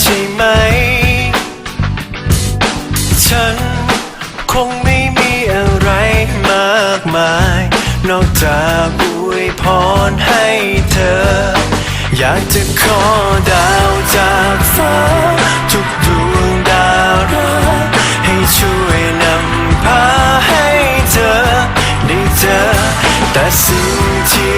ใช่ไหม ฉันคงไม่มีอะไรมากมาย นอกจากอวยพรให้เธอ อยากจะขอดาวจากฟ้า ทุกดวงดาวรักให้ช่วยนำพาให้เธอ ได้เจอแต่สิ่งที่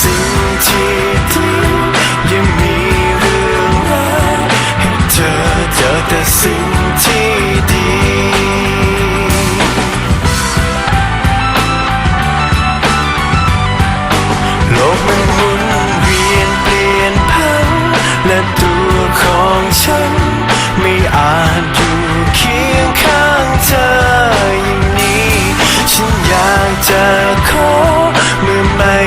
สิ่งที่ดียังมีเรื่องร้ายให้เธอเจอแต่สิ่งที่ดีโลกมันหมุนเวียนเปลี่ยนพันและตัวของฉัน ไม่อาจอยู่เคียงข้างเธออย่างนี้ ฉันอยากจะขอเมื่อไม่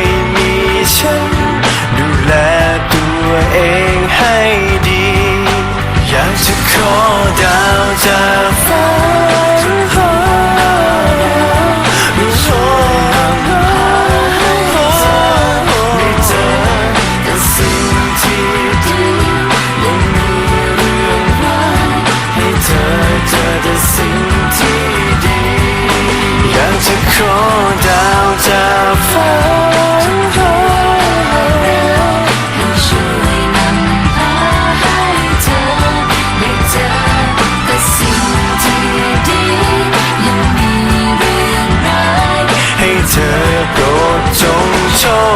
長